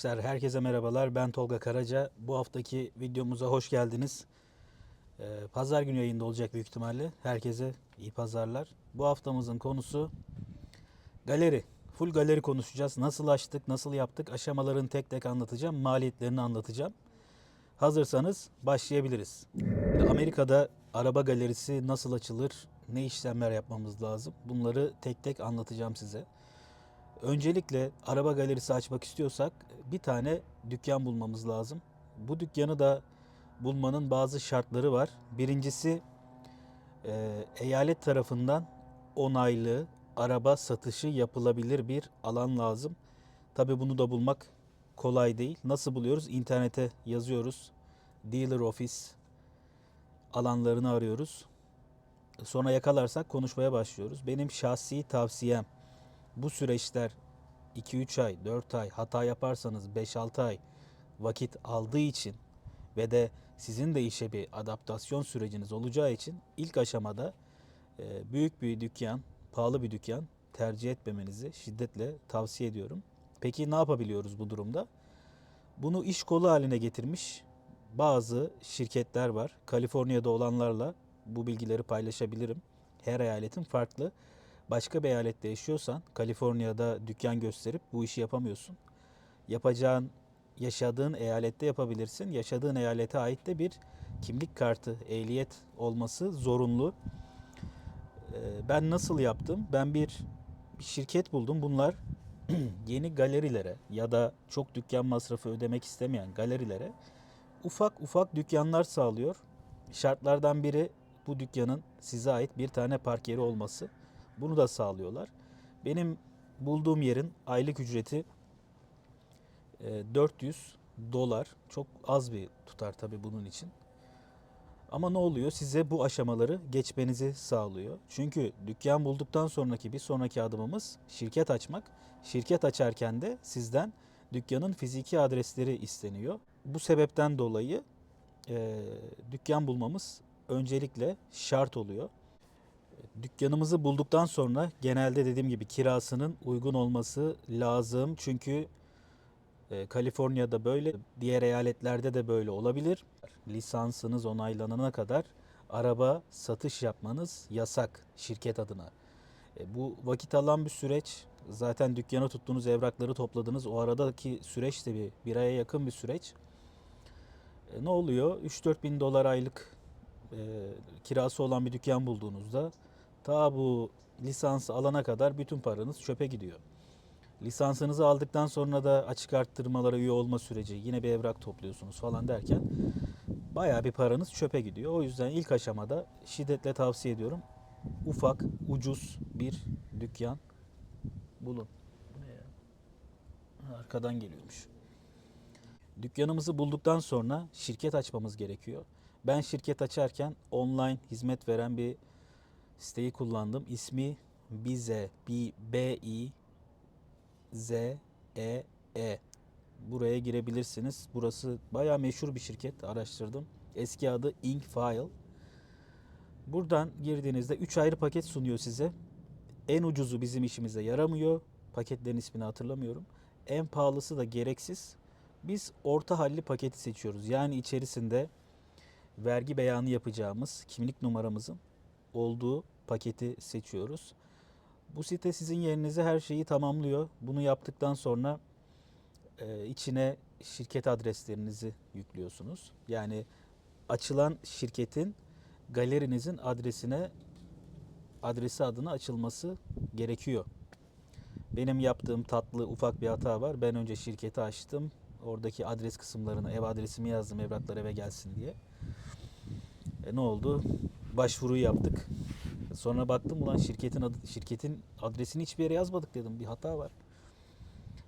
Arkadaşlar herkese merhabalar. Ben Tolga Karaca. Bu haftaki videomuza hoş geldiniz. Ee, Pazar günü yayında olacak büyük ihtimalle. Herkese iyi pazarlar. Bu haftamızın konusu galeri. Full galeri konuşacağız. Nasıl açtık, nasıl yaptık, aşamalarını tek tek anlatacağım. Maliyetlerini anlatacağım. Hazırsanız başlayabiliriz. Amerika'da araba galerisi nasıl açılır, ne işlemler yapmamız lazım? Bunları tek tek anlatacağım size. Öncelikle araba galerisi açmak istiyorsak bir tane dükkan bulmamız lazım. Bu dükkanı da bulmanın bazı şartları var. Birincisi e, eyalet tarafından onaylı araba satışı yapılabilir bir alan lazım. Tabi bunu da bulmak kolay değil. Nasıl buluyoruz? İnternete yazıyoruz. Dealer office alanlarını arıyoruz. Sonra yakalarsak konuşmaya başlıyoruz. Benim şahsi tavsiyem bu süreçler 2-3 ay, 4 ay, hata yaparsanız 5-6 ay vakit aldığı için ve de sizin de işe bir adaptasyon süreciniz olacağı için ilk aşamada e, büyük bir dükkan, pahalı bir dükkan tercih etmemenizi şiddetle tavsiye ediyorum. Peki ne yapabiliyoruz bu durumda? Bunu iş kolu haline getirmiş bazı şirketler var. Kaliforniya'da olanlarla bu bilgileri paylaşabilirim. Her eyaletin farklı. Başka bir eyalette yaşıyorsan Kaliforniya'da dükkan gösterip bu işi yapamıyorsun. Yapacağın yaşadığın eyalette yapabilirsin. Yaşadığın eyalete ait de bir kimlik kartı, ehliyet olması zorunlu. Ee, Ben nasıl yaptım? Ben bir, bir şirket buldum. Bunlar yeni galerilere ya da çok dükkan masrafı ödemek istemeyen galerilere ufak ufak dükkanlar sağlıyor. Şartlardan biri bu dükkanın size ait bir tane park yeri olması. Bunu da sağlıyorlar. Benim bulduğum yerin aylık ücreti e, 400 dolar. Çok az bir tutar tabii bunun için. Ama ne oluyor? Size bu aşamaları geçmenizi sağlıyor. Çünkü dükkan bulduktan sonraki bir sonraki adımımız şirket açmak. Şirket açarken de sizden dükkanın fiziki adresleri isteniyor. Bu sebepten dolayı e, dükkan bulmamız öncelikle şart oluyor. Dükkanımızı bulduktan sonra genelde dediğim gibi kirasının uygun olması lazım. Çünkü e, Kaliforniya'da böyle, diğer eyaletlerde de böyle olabilir. Lisansınız onaylanana kadar araba satış yapmanız yasak şirket adına. E, bu vakit alan bir süreç. Zaten dükkana tuttuğunuz evrakları topladınız. O aradaki süreç de bir, bir aya yakın bir süreç. E, ne oluyor? 3-4 bin dolar aylık kirası olan bir dükkan bulduğunuzda ta bu lisansı alana kadar bütün paranız çöpe gidiyor. Lisansınızı aldıktan sonra da açık arttırmalara üye olma süreci, yine bir evrak topluyorsunuz falan derken bayağı bir paranız çöpe gidiyor. O yüzden ilk aşamada şiddetle tavsiye ediyorum. Ufak, ucuz bir dükkan bulun. Arkadan geliyormuş. Dükkanımızı bulduktan sonra şirket açmamız gerekiyor. Ben şirket açarken online hizmet veren bir siteyi kullandım. İsmi Bize, B, B, I, Z, E, E. Buraya girebilirsiniz. Burası bayağı meşhur bir şirket. Araştırdım. Eski adı Inkfile. Buradan girdiğinizde 3 ayrı paket sunuyor size. En ucuzu bizim işimize yaramıyor. Paketlerin ismini hatırlamıyorum. En pahalısı da gereksiz. Biz orta halli paketi seçiyoruz. Yani içerisinde vergi beyanı yapacağımız kimlik numaramızın olduğu paketi seçiyoruz. Bu site sizin yerinize her şeyi tamamlıyor. Bunu yaptıktan sonra e, içine şirket adreslerinizi yüklüyorsunuz. Yani açılan şirketin galerinizin adresine adresi adına açılması gerekiyor. Benim yaptığım tatlı ufak bir hata var. Ben önce şirketi açtım. Oradaki adres kısımlarına ev adresimi yazdım evraklar eve gelsin diye. E ne oldu? Başvuruyu yaptık. Sonra baktım ulan şirketin adı, şirketin adresini hiçbir yere yazmadık dedim. Bir hata var.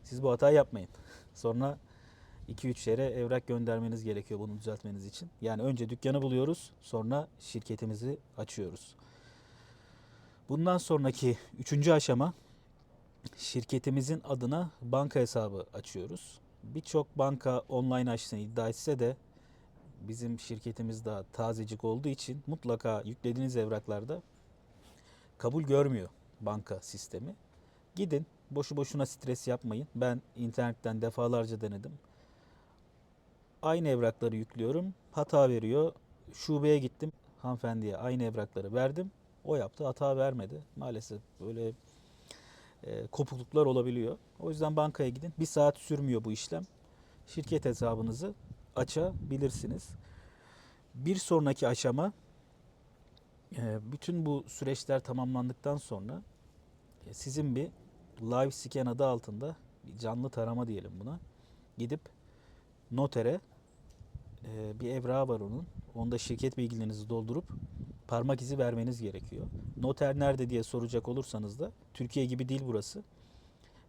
Siz bu hatayı yapmayın. Sonra 2-3 yere evrak göndermeniz gerekiyor bunu düzeltmeniz için. Yani önce dükkanı buluyoruz, sonra şirketimizi açıyoruz. Bundan sonraki üçüncü aşama şirketimizin adına banka hesabı açıyoruz. Birçok banka online açtığını iddia etse de bizim şirketimiz daha tazecik olduğu için mutlaka yüklediğiniz evraklarda kabul görmüyor banka sistemi. Gidin Boşu boşuna stres yapmayın. Ben internetten defalarca denedim. Aynı evrakları yüklüyorum. Hata veriyor. Şubeye gittim. Hanımefendiye aynı evrakları verdim. O yaptı. Hata vermedi. Maalesef böyle e, kopukluklar olabiliyor. O yüzden bankaya gidin. Bir saat sürmüyor bu işlem. Şirket hesabınızı açabilirsiniz. Bir sonraki aşama e, bütün bu süreçler tamamlandıktan sonra e, sizin bir live scan adı altında bir canlı tarama diyelim buna. Gidip notere e, bir evrağı var onun. Onda şirket bilgilerinizi doldurup parmak izi vermeniz gerekiyor. Noter nerede diye soracak olursanız da Türkiye gibi değil burası.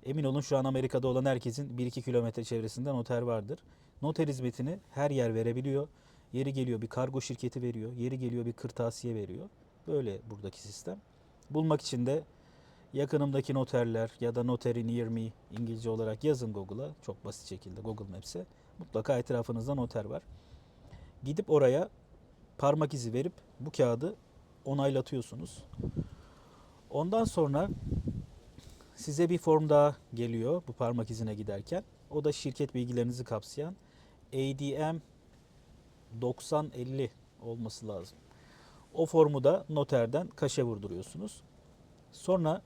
Emin olun şu an Amerika'da olan herkesin 1-2 kilometre çevresinde noter vardır. Noter hizmetini her yer verebiliyor. Yeri geliyor bir kargo şirketi veriyor. Yeri geliyor bir kırtasiye veriyor. Böyle buradaki sistem. Bulmak için de yakınımdaki noterler ya da notary near me İngilizce olarak yazın Google'a. Çok basit şekilde Google Maps'e. Mutlaka etrafınızda noter var. Gidip oraya parmak izi verip bu kağıdı onaylatıyorsunuz. Ondan sonra size bir form daha geliyor bu parmak izine giderken. O da şirket bilgilerinizi kapsayan ADM 9050 olması lazım. O formu da noterden kaşe vurduruyorsunuz. Sonra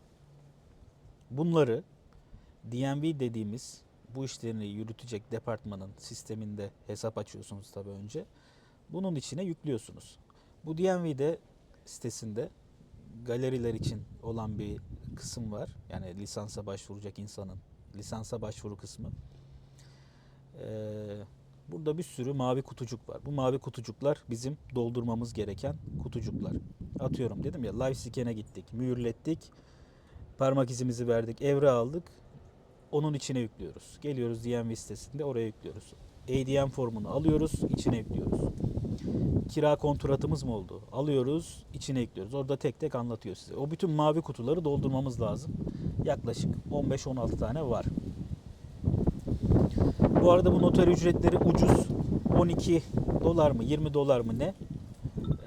bunları DMV dediğimiz bu işlerini yürütecek departmanın sisteminde hesap açıyorsunuz tabii önce. Bunun içine yüklüyorsunuz. Bu DMV'de sitesinde galeriler için olan bir kısım var. Yani lisansa başvuracak insanın lisansa başvuru kısmı. Ee, burada bir sürü mavi kutucuk var. Bu mavi kutucuklar bizim doldurmamız gereken kutucuklar. Atıyorum dedim ya live scan'e gittik, mühürlettik, parmak izimizi verdik, evre aldık. Onun içine yüklüyoruz. Geliyoruz DMV sitesinde oraya yüklüyoruz. ADM formunu alıyoruz, içine yüklüyoruz. Kira kontratımız mı oldu? Alıyoruz, içine ekliyoruz. Orada tek tek anlatıyor size. O bütün mavi kutuları doldurmamız lazım. Yaklaşık 15-16 tane var. Bu arada bu noter ücretleri ucuz. 12 dolar mı 20 dolar mı ne?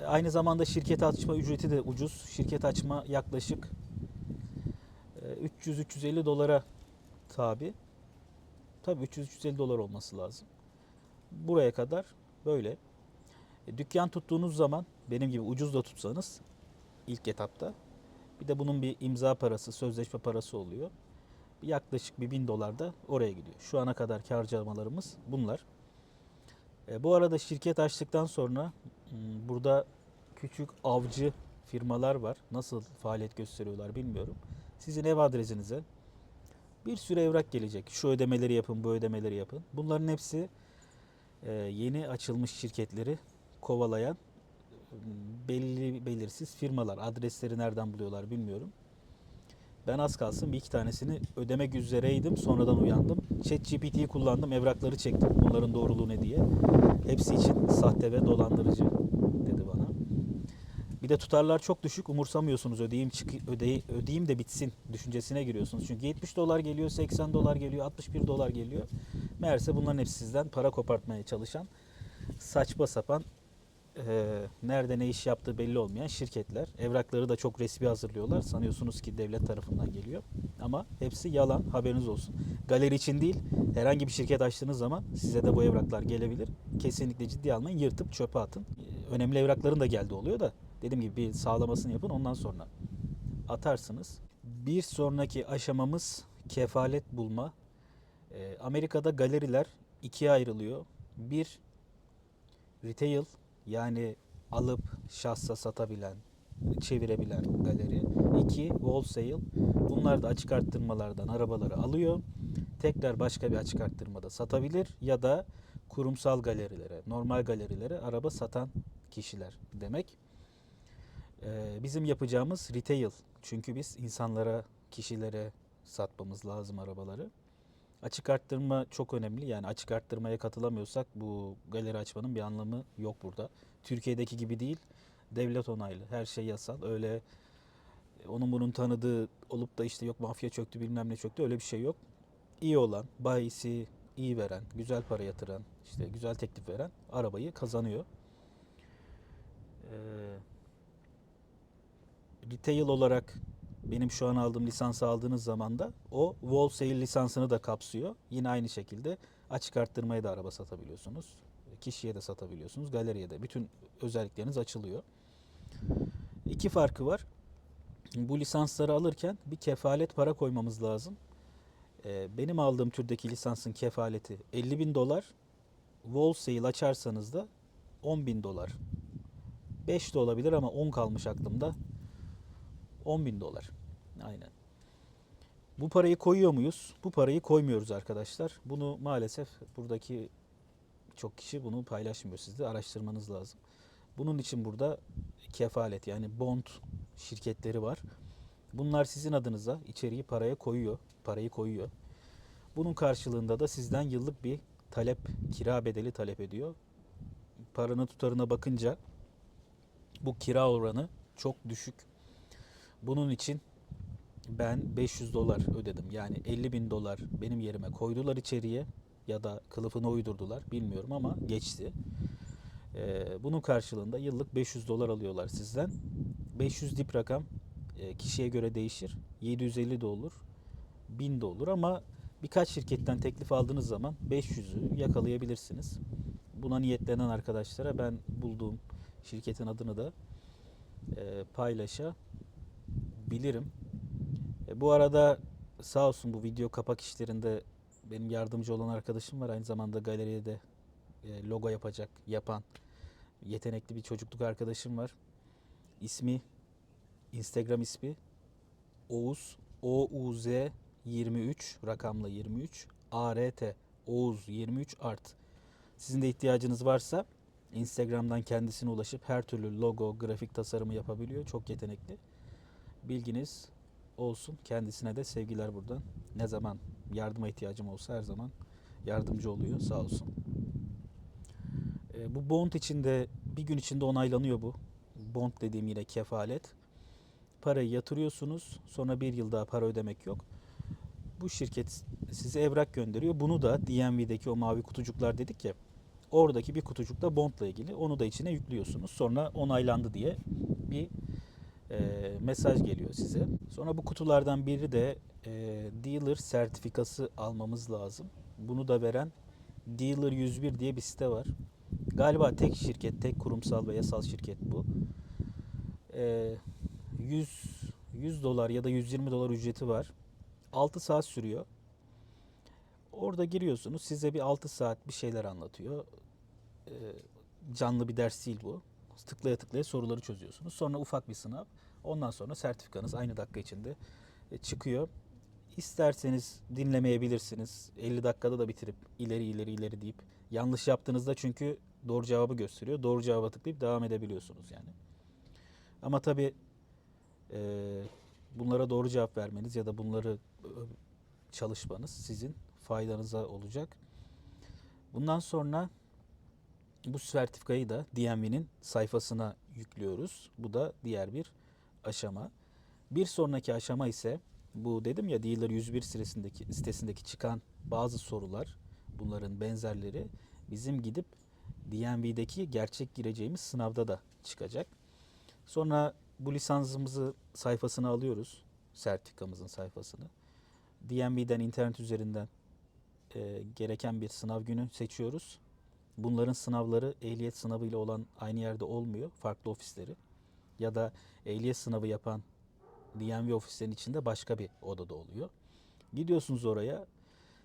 E, Aynı zamanda şirket açma ücreti de ucuz. Şirket açma yaklaşık e, 300-350 dolara tabi. Tabii 300-350 dolar olması lazım. Buraya kadar böyle. E, dükkan tuttuğunuz zaman benim gibi ucuz da tutsanız ilk etapta bir de bunun bir imza parası, sözleşme parası oluyor. Yaklaşık bir bin dolar da oraya gidiyor. Şu ana kadar harcamalarımız bunlar. E, bu arada şirket açtıktan sonra m, burada küçük avcı firmalar var. Nasıl faaliyet gösteriyorlar bilmiyorum. Sizin ev adresinize bir sürü evrak gelecek. Şu ödemeleri yapın, bu ödemeleri yapın. Bunların hepsi e, yeni açılmış şirketleri kovalayan m, belli belirsiz firmalar. Adresleri nereden buluyorlar bilmiyorum. Ben az kalsın bir iki tanesini ödemek üzereydim. Sonradan uyandım. ChatGPT'yi kullandım. Evrakları çektim. Bunların doğruluğu ne diye. Hepsi için sahte ve dolandırıcı dedi bana. Bir de tutarlar çok düşük. Umursamıyorsunuz. Ödeyeyim, çık ödeyi, ödeyeyim de bitsin düşüncesine giriyorsunuz. Çünkü 70 dolar geliyor, 80 dolar geliyor, 61 dolar geliyor. Meğerse bunların hepsi sizden para kopartmaya çalışan saçma sapan e, nerede ne iş yaptığı belli olmayan şirketler. Evrakları da çok resmi hazırlıyorlar. Sanıyorsunuz ki devlet tarafından geliyor. Ama hepsi yalan. Haberiniz olsun. Galeri için değil, herhangi bir şirket açtığınız zaman size de bu evraklar gelebilir. Kesinlikle ciddiye almayın. Yırtıp çöpe atın. E, Önemli evrakların da geldi oluyor da dediğim gibi bir sağlamasını yapın ondan sonra atarsınız. Bir sonraki aşamamız kefalet bulma. E, Amerika'da galeriler ikiye ayrılıyor. Bir retail yani alıp şahsa satabilen, çevirebilen galeri. İki wholesale. Bunlar da açık arttırmalardan arabaları alıyor. Tekrar başka bir açık arttırmada satabilir ya da kurumsal galerilere, normal galerilere araba satan kişiler demek. Ee, bizim yapacağımız retail. Çünkü biz insanlara, kişilere satmamız lazım arabaları. Açık arttırma çok önemli. Yani açık arttırmaya katılamıyorsak bu galeri açmanın bir anlamı yok burada. Türkiye'deki gibi değil. Devlet onaylı. Her şey yasal. Öyle onun bunun tanıdığı olup da işte yok mafya çöktü bilmem ne çöktü öyle bir şey yok. İyi olan, bayisi iyi veren, güzel para yatıran, işte güzel teklif veren arabayı kazanıyor. Ee, retail olarak benim şu an aldığım lisansı aldığınız zaman da o wholesale lisansını da kapsıyor. Yine aynı şekilde açık arttırmaya da araba satabiliyorsunuz. Kişiye de satabiliyorsunuz. Galeriye de. Bütün özellikleriniz açılıyor. İki farkı var. Bu lisansları alırken bir kefalet para koymamız lazım. Ee, benim aldığım türdeki lisansın kefaleti 50 bin dolar. Wholesale açarsanız da 10 bin dolar. 5 de olabilir ama 10 kalmış aklımda. 10 bin dolar. Aynen. Bu parayı koyuyor muyuz? Bu parayı koymuyoruz arkadaşlar. Bunu maalesef buradaki çok kişi bunu paylaşmıyor. Siz de araştırmanız lazım. Bunun için burada kefalet yani bond şirketleri var. Bunlar sizin adınıza içeriği paraya koyuyor. Parayı koyuyor. Bunun karşılığında da sizden yıllık bir talep, kira bedeli talep ediyor. Paranın tutarına bakınca bu kira oranı çok düşük. Bunun için ben 500 dolar ödedim. Yani 50 bin dolar benim yerime koydular içeriye ya da kılıfını uydurdular bilmiyorum ama geçti. Ee, bunun karşılığında yıllık 500 dolar alıyorlar sizden. 500 dip rakam e, kişiye göre değişir. 750 de olur, 1000 de olur ama birkaç şirketten teklif aldığınız zaman 500'ü yakalayabilirsiniz. Buna niyetlenen arkadaşlara ben bulduğum şirketin adını da e, paylaşabilirim. E, bu arada sağ olsun bu video kapak işlerinde benim yardımcı olan arkadaşım var. Aynı zamanda galeriye de e, logo yapacak, yapan yetenekli bir çocukluk arkadaşım var. İsmi, Instagram ismi Oğuz, O-U-Z 23, rakamla 23, A-R-T, Oğuz 23 art. Sizin de ihtiyacınız varsa Instagram'dan kendisine ulaşıp her türlü logo, grafik tasarımı yapabiliyor. Çok yetenekli. Bilginiz olsun. Kendisine de sevgiler buradan. Ne zaman yardıma ihtiyacım olsa her zaman yardımcı oluyor. Sağ olsun. E, bu bond içinde bir gün içinde onaylanıyor bu. Bond dediğim yine kefalet. Parayı yatırıyorsunuz. Sonra bir yıl daha para ödemek yok. Bu şirket size evrak gönderiyor. Bunu da DMV'deki o mavi kutucuklar dedik ya. Oradaki bir kutucukta bondla ilgili. Onu da içine yüklüyorsunuz. Sonra onaylandı diye bir e, mesaj geliyor size. Sonra bu kutulardan biri de e, dealer sertifikası almamız lazım. Bunu da veren Dealer 101 diye bir site var. Galiba tek şirket, tek kurumsal ve yasal şirket bu. E, 100 100 dolar ya da 120 dolar ücreti var. 6 saat sürüyor. Orada giriyorsunuz. Size bir 6 saat bir şeyler anlatıyor. E, canlı bir ders değil bu. Tıklaya tıklaya soruları çözüyorsunuz. Sonra ufak bir sınav. Ondan sonra sertifikanız aynı dakika içinde e, çıkıyor. İsterseniz dinlemeyebilirsiniz. 50 dakikada da bitirip ileri ileri ileri deyip yanlış yaptığınızda çünkü doğru cevabı gösteriyor. Doğru cevaba tıklayıp devam edebiliyorsunuz yani. Ama tabi bunlara doğru cevap vermeniz ya da bunları e, çalışmanız sizin faydanıza olacak. Bundan sonra bu sertifikayı da DMV'nin sayfasına yüklüyoruz. Bu da diğer bir aşama. Bir sonraki aşama ise bu dedim ya Dealer 101 sitesindeki, sitesindeki çıkan bazı sorular bunların benzerleri bizim gidip DMV'deki gerçek gireceğimiz sınavda da çıkacak. Sonra bu lisansımızı sayfasına alıyoruz. Sertifikamızın sayfasını. DMV'den internet üzerinden e, gereken bir sınav günü seçiyoruz. Bunların sınavları ehliyet sınavı ile olan aynı yerde olmuyor. Farklı ofisleri. Ya da ehliyet sınavı yapan DMV ofislerinin içinde başka bir odada oluyor. Gidiyorsunuz oraya.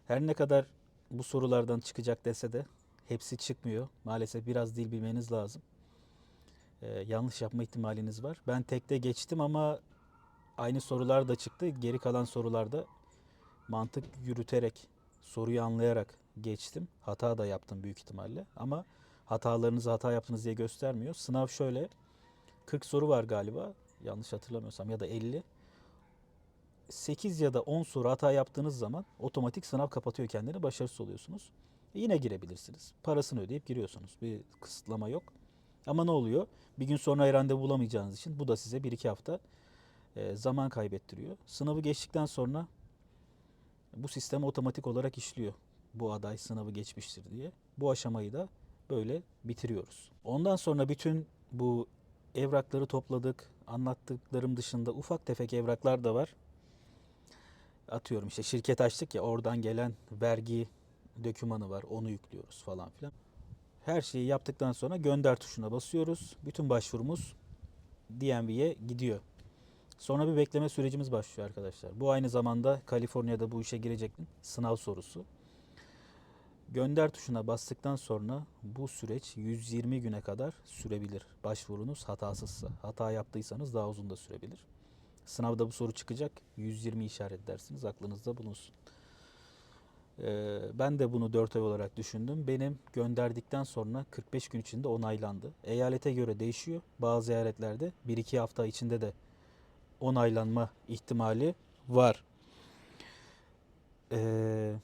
Her ne kadar bu sorulardan çıkacak dese de hepsi çıkmıyor. Maalesef biraz dil bilmeniz lazım. Ee, yanlış yapma ihtimaliniz var. Ben tekte geçtim ama aynı sorular da çıktı. Geri kalan sorularda mantık yürüterek, soruyu anlayarak geçtim. Hata da yaptım büyük ihtimalle. Ama hatalarınızı hata yaptınız diye göstermiyor. Sınav şöyle. 40 soru var galiba. Yanlış hatırlamıyorsam ya da 50. 8 ya da 10 soru hata yaptığınız zaman otomatik sınav kapatıyor kendini. Başarısız oluyorsunuz. E yine girebilirsiniz. Parasını ödeyip giriyorsunuz. Bir kısıtlama yok. Ama ne oluyor? Bir gün sonra randevu bulamayacağınız için bu da size 1-2 hafta e, zaman kaybettiriyor. Sınavı geçtikten sonra bu sistem otomatik olarak işliyor. Bu aday sınavı geçmiştir diye. Bu aşamayı da böyle bitiriyoruz. Ondan sonra bütün bu evrakları topladık, anlattıklarım dışında ufak tefek evraklar da var. Atıyorum işte şirket açtık ya oradan gelen vergi dokümanı var. Onu yüklüyoruz falan filan. Her şeyi yaptıktan sonra gönder tuşuna basıyoruz. Bütün başvurumuz DMV'ye gidiyor. Sonra bir bekleme sürecimiz başlıyor arkadaşlar. Bu aynı zamanda Kaliforniya'da bu işe girecek sınav sorusu. Gönder tuşuna bastıktan sonra bu süreç 120 güne kadar sürebilir. Başvurunuz hatasızsa. Hata yaptıysanız daha uzun da sürebilir. Sınavda bu soru çıkacak. 120 işaretlersiniz. Aklınızda bulunsun. Ee, ben de bunu 4 ay olarak düşündüm. Benim gönderdikten sonra 45 gün içinde onaylandı. Eyalete göre değişiyor. Bazı eyaletlerde 1-2 hafta içinde de onaylanma ihtimali var. Ee,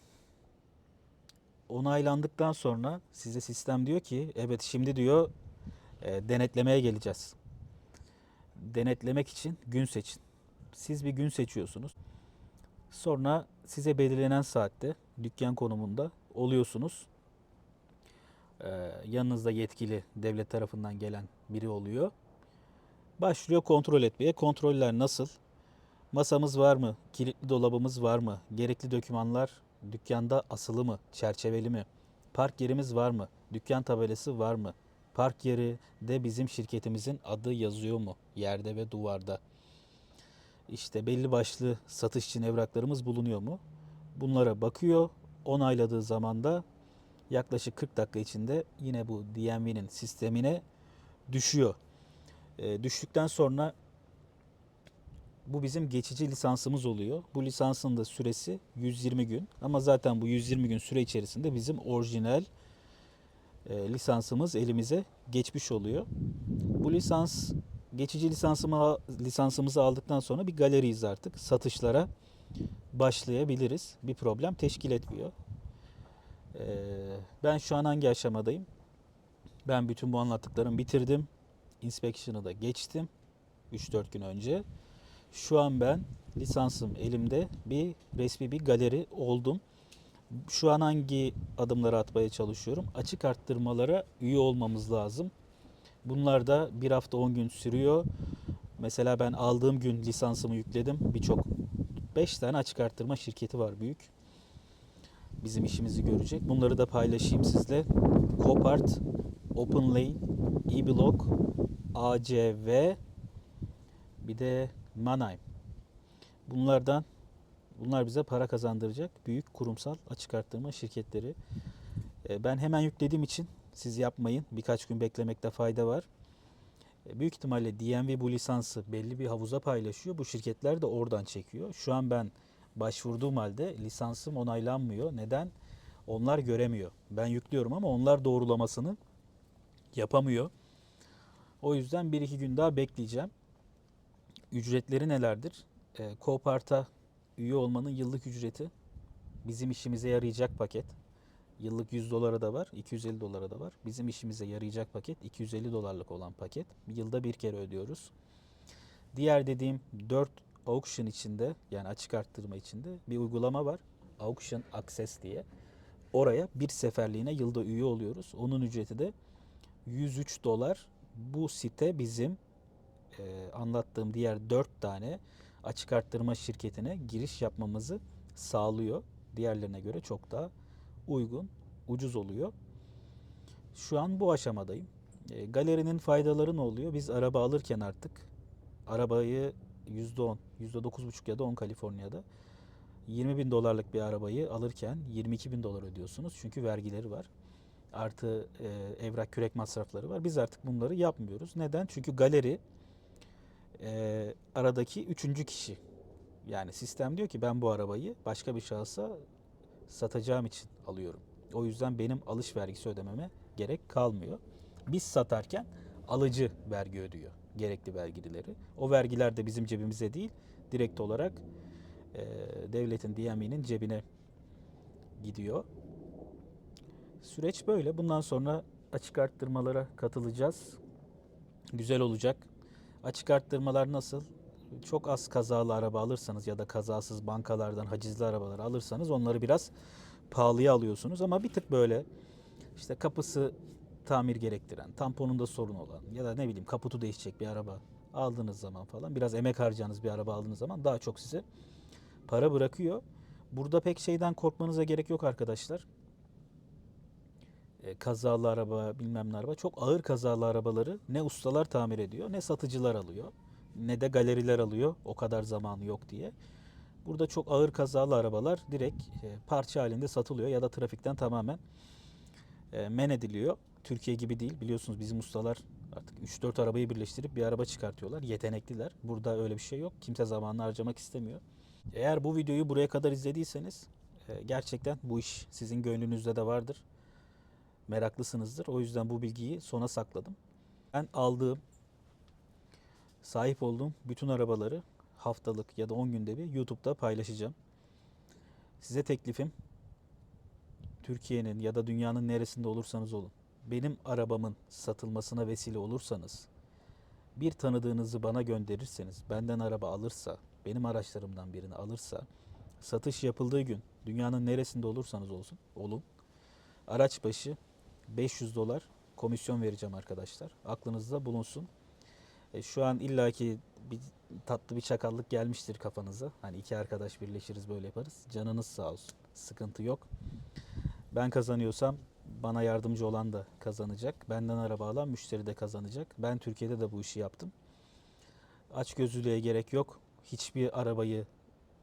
onaylandıktan sonra size sistem diyor ki evet şimdi diyor e, denetlemeye geleceğiz. Denetlemek için gün seçin. Siz bir gün seçiyorsunuz. Sonra size belirlenen saatte dükkan konumunda oluyorsunuz. Ee, yanınızda yetkili devlet tarafından gelen biri oluyor. Başlıyor kontrol etmeye. Kontroller nasıl? Masamız var mı? Kilitli dolabımız var mı? Gerekli dokümanlar dükkanda asılı mı? Çerçeveli mi? Park yerimiz var mı? Dükkan tabelası var mı? Park yeri de bizim şirketimizin adı yazıyor mu? Yerde ve duvarda. İşte belli başlı satış için evraklarımız bulunuyor mu? Bunlara bakıyor. Onayladığı zaman da yaklaşık 40 dakika içinde yine bu DMV'nin sistemine düşüyor. E, düştükten sonra bu bizim geçici lisansımız oluyor. Bu lisansın da süresi 120 gün. Ama zaten bu 120 gün süre içerisinde bizim orijinal e, lisansımız elimize geçmiş oluyor. Bu lisans geçici lisansımı lisansımızı aldıktan sonra bir galeriyiz artık. Satışlara başlayabiliriz. Bir problem teşkil etmiyor. E, ben şu an hangi aşamadayım? Ben bütün bu anlattıklarımı bitirdim. Inspection'ı da geçtim. 3-4 gün önce. Şu an ben lisansım elimde bir resmi bir galeri oldum. Şu an hangi adımları atmaya çalışıyorum? Açık arttırmalara üye olmamız lazım. Bunlar da bir hafta 10 gün sürüyor. Mesela ben aldığım gün lisansımı yükledim. Birçok 5 tane açık arttırma şirketi var büyük. Bizim işimizi görecek. Bunları da paylaşayım sizle. Copart, OpenLane, eBlock, ACV, bir de Mannheim. Bunlardan bunlar bize para kazandıracak büyük kurumsal açık arttırma şirketleri. E, Ben hemen yüklediğim için siz yapmayın. Birkaç gün beklemekte fayda var. E, Büyük ihtimalle DMV bu lisansı belli bir havuza paylaşıyor. Bu şirketler de oradan çekiyor. Şu an ben başvurduğum halde lisansım onaylanmıyor. Neden? Onlar göremiyor. Ben yüklüyorum ama onlar doğrulamasını yapamıyor. O yüzden bir iki gün daha bekleyeceğim. Ücretleri nelerdir? E, Copart'a üye olmanın yıllık ücreti bizim işimize yarayacak paket. Yıllık 100 dolara da var, 250 dolara da var. Bizim işimize yarayacak paket 250 dolarlık olan paket. Yılda bir kere ödüyoruz. Diğer dediğim 4 auction içinde yani açık arttırma içinde bir uygulama var. Auction Access diye. Oraya bir seferliğine yılda üye oluyoruz. Onun ücreti de 103 dolar. Bu site bizim e, anlattığım diğer 4 tane açık arttırma şirketine giriş yapmamızı sağlıyor. Diğerlerine göre çok daha uygun, ucuz oluyor. Şu an bu aşamadayım. E, galerinin faydaları ne oluyor? Biz araba alırken artık arabayı %10, %9,5 ya da 10 Kaliforniya'da 20 bin dolarlık bir arabayı alırken 22 bin dolar ödüyorsunuz. Çünkü vergileri var. Artı e, evrak kürek masrafları var. Biz artık bunları yapmıyoruz. Neden? Çünkü galeri e, aradaki üçüncü kişi. Yani sistem diyor ki ben bu arabayı başka bir şahısa satacağım için alıyorum. O yüzden benim alış vergisi ödememe gerek kalmıyor. Biz satarken alıcı vergi ödüyor gerekli vergileri. O vergiler de bizim cebimize değil, direkt olarak e, devletin DMV'nin cebine gidiyor. Süreç böyle. Bundan sonra açık arttırmalara katılacağız. Güzel olacak. Açık arttırmalar nasıl? Çok az kazalı araba alırsanız ya da kazasız bankalardan hacizli arabalar alırsanız onları biraz pahalıya alıyorsunuz ama bir tık böyle işte kapısı tamir gerektiren, tamponunda sorun olan ya da ne bileyim kaputu değişecek bir araba aldığınız zaman falan biraz emek harcayacağınız bir araba aldığınız zaman daha çok size para bırakıyor. Burada pek şeyden korkmanıza gerek yok arkadaşlar. E, kazalı araba bilmem ne araba çok ağır kazalı arabaları ne ustalar tamir ediyor ne satıcılar alıyor ne de galeriler alıyor o kadar zamanı yok diye. Burada çok ağır kazalı arabalar direkt e, parça halinde satılıyor ya da trafikten tamamen e, men ediliyor. Türkiye gibi değil biliyorsunuz bizim ustalar artık 3-4 arabayı birleştirip bir araba çıkartıyorlar. Yetenekliler. Burada öyle bir şey yok. Kimse zamanını harcamak istemiyor. Eğer bu videoyu buraya kadar izlediyseniz e, gerçekten bu iş sizin gönlünüzde de vardır. Meraklısınızdır. O yüzden bu bilgiyi sona sakladım. Ben aldığım, sahip olduğum bütün arabaları haftalık ya da 10 günde bir YouTube'da paylaşacağım. Size teklifim Türkiye'nin ya da dünyanın neresinde olursanız olun. Benim arabamın satılmasına vesile olursanız, bir tanıdığınızı bana gönderirseniz, benden araba alırsa, benim araçlarımdan birini alırsa, satış yapıldığı gün dünyanın neresinde olursanız olsun, olun. Araç başı 500 dolar komisyon vereceğim arkadaşlar. Aklınızda bulunsun. E, şu an illaki bir tatlı bir çakallık gelmiştir kafanıza. Hani iki arkadaş birleşiriz böyle yaparız. Canınız sağ olsun. Sıkıntı yok. Ben kazanıyorsam bana yardımcı olan da kazanacak. Benden araba alan müşteri de kazanacak. Ben Türkiye'de de bu işi yaptım. Aç gözlülüğe gerek yok. Hiçbir arabayı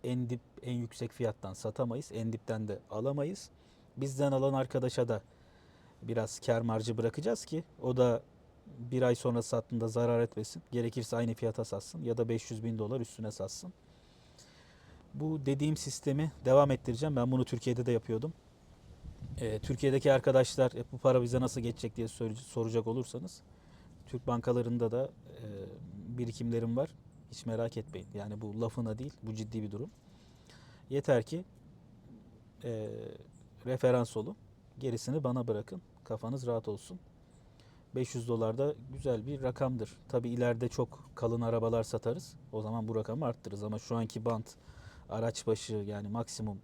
en dip en yüksek fiyattan satamayız. En dipten de alamayız. Bizden alan arkadaşa da biraz kar marjı bırakacağız ki o da bir ay sonra sattığında zarar etmesin. Gerekirse aynı fiyata satsın ya da 500 bin dolar üstüne satsın. Bu dediğim sistemi devam ettireceğim. Ben bunu Türkiye'de de yapıyordum. Ee, Türkiye'deki arkadaşlar "E, bu para bize nasıl geçecek diye sor- soracak olursanız Türk bankalarında da e, birikimlerim var. Hiç merak etmeyin. Yani bu lafına değil, bu ciddi bir durum. Yeter ki e, referans olun. Gerisini bana bırakın. Kafanız rahat olsun. 500 dolar da güzel bir rakamdır. Tabi ileride çok kalın arabalar satarız. O zaman bu rakamı arttırırız. Ama şu anki bant araç başı yani maksimum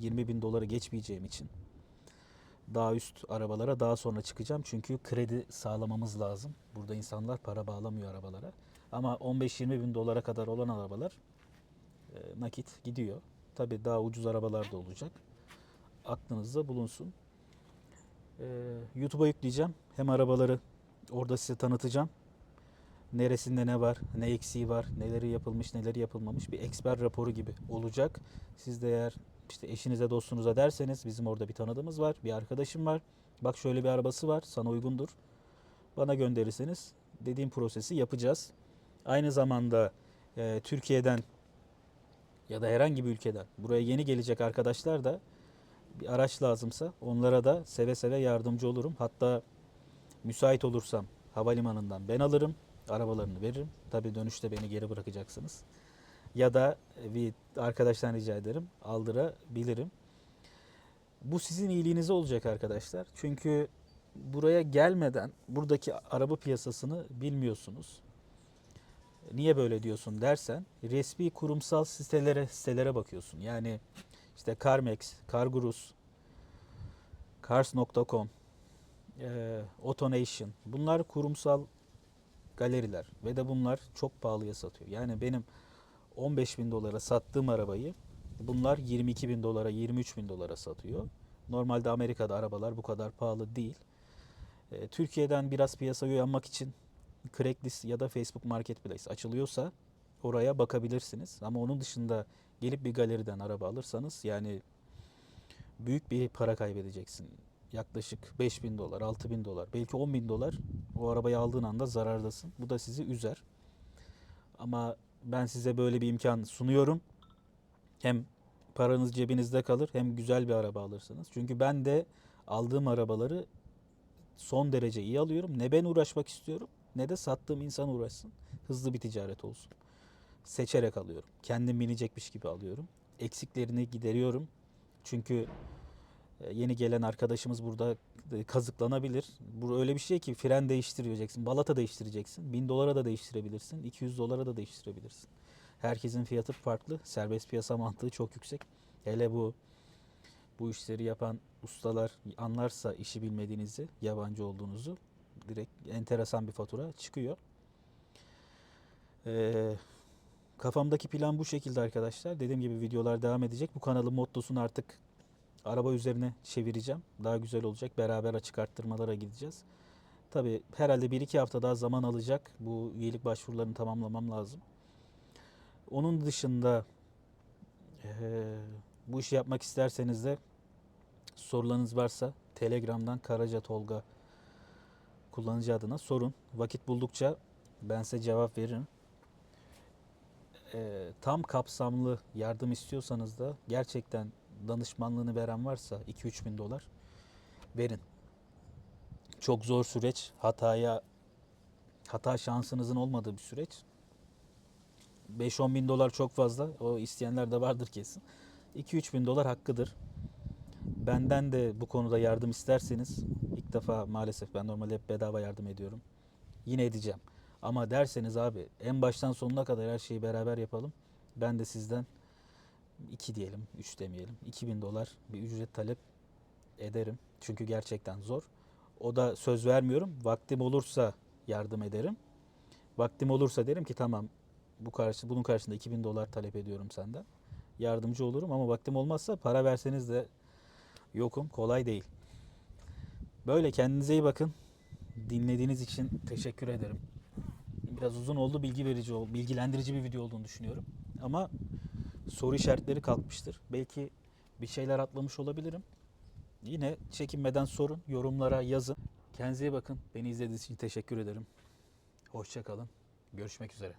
20 bin doları geçmeyeceğim için daha üst arabalara daha sonra çıkacağım. Çünkü kredi sağlamamız lazım. Burada insanlar para bağlamıyor arabalara. Ama 15-20 bin dolara kadar olan arabalar e, nakit gidiyor. Tabi daha ucuz arabalar da olacak. Aklınızda bulunsun. Ee, YouTube'a yükleyeceğim. Hem arabaları orada size tanıtacağım. Neresinde ne var, ne eksiği var, neleri yapılmış, neleri yapılmamış bir eksper raporu gibi olacak. Siz de eğer işte eşinize, dostunuza derseniz bizim orada bir tanıdığımız var, bir arkadaşım var. Bak şöyle bir arabası var, sana uygundur. Bana gönderirseniz dediğim prosesi yapacağız. Aynı zamanda e, Türkiye'den ya da herhangi bir ülkeden buraya yeni gelecek arkadaşlar da bir araç lazımsa onlara da seve seve yardımcı olurum. Hatta müsait olursam havalimanından ben alırım, arabalarını veririm. Tabii dönüşte beni geri bırakacaksınız. Ya da bir arkadaştan rica ederim, aldırabilirim. Bu sizin iyiliğinize olacak arkadaşlar. Çünkü buraya gelmeden buradaki araba piyasasını bilmiyorsunuz. Niye böyle diyorsun dersen resmi kurumsal sitelere sitelere bakıyorsun. Yani işte CarMax, CarGurus, Cars.com, e, AutoNation bunlar kurumsal galeriler ve de bunlar çok pahalıya satıyor. Yani benim 15 bin dolara sattığım arabayı bunlar 22 bin dolara 23 bin dolara satıyor. Normalde Amerika'da arabalar bu kadar pahalı değil. E, Türkiye'den biraz piyasaya uyanmak için Craigslist ya da Facebook Marketplace açılıyorsa oraya bakabilirsiniz. Ama onun dışında gelip bir galeriden araba alırsanız yani büyük bir para kaybedeceksin. Yaklaşık 5 bin dolar, 6 bin dolar, belki 10 bin dolar o arabayı aldığın anda zarardasın. Bu da sizi üzer. Ama ben size böyle bir imkan sunuyorum. Hem paranız cebinizde kalır hem güzel bir araba alırsınız. Çünkü ben de aldığım arabaları son derece iyi alıyorum. Ne ben uğraşmak istiyorum ne de sattığım insan uğraşsın. Hızlı bir ticaret olsun. Seçerek alıyorum. Kendim binecekmiş gibi alıyorum. Eksiklerini gideriyorum. Çünkü e, yeni gelen arkadaşımız burada e, kazıklanabilir. Bu öyle bir şey ki fren değiştireceksin, balata değiştireceksin. 1000 dolara da değiştirebilirsin, 200 dolara da değiştirebilirsin. Herkesin fiyatı farklı. Serbest piyasa mantığı çok yüksek. Hele bu bu işleri yapan ustalar anlarsa işi bilmediğinizi, yabancı olduğunuzu direkt enteresan bir fatura çıkıyor. Ee, kafamdaki plan bu şekilde arkadaşlar. Dediğim gibi videolar devam edecek. Bu kanalın mottosunu artık araba üzerine çevireceğim. Daha güzel olacak. Beraber açık arttırmalara gideceğiz. Tabi herhalde 1-2 hafta daha zaman alacak. Bu üyelik başvurularını tamamlamam lazım. Onun dışında eee, bu işi yapmak isterseniz de sorularınız varsa Telegram'dan Karaca Tolga kullanıcı adına sorun. Vakit buldukça ben size cevap veririm. Eee, tam kapsamlı yardım istiyorsanız da gerçekten danışmanlığını veren varsa 2-3 bin dolar verin. Çok zor süreç. Hataya hata şansınızın olmadığı bir süreç. 5-10 bin dolar çok fazla. O isteyenler de vardır kesin. 2-3 bin dolar hakkıdır. Benden de bu konuda yardım isterseniz ilk defa maalesef ben normalde hep bedava yardım ediyorum. Yine edeceğim. Ama derseniz abi en baştan sonuna kadar her şeyi beraber yapalım. Ben de sizden 2 diyelim, 3 demeyelim. 2000 dolar bir ücret talep ederim. Çünkü gerçekten zor. O da söz vermiyorum. Vaktim olursa yardım ederim. Vaktim olursa derim ki tamam bu karşı bunun karşında 2000 dolar talep ediyorum senden. Yardımcı olurum ama vaktim olmazsa para verseniz de yokum. Kolay değil. Böyle kendinize iyi bakın. Dinlediğiniz için teşekkür ederim. Biraz uzun oldu, bilgi verici, ol- bilgilendirici bir video olduğunu düşünüyorum. Ama soru işaretleri kalkmıştır. Belki bir şeyler atlamış olabilirim. Yine çekinmeden sorun, yorumlara yazın. Kendinize iyi bakın. Beni izlediğiniz için teşekkür ederim. Hoşça kalın. Görüşmek üzere.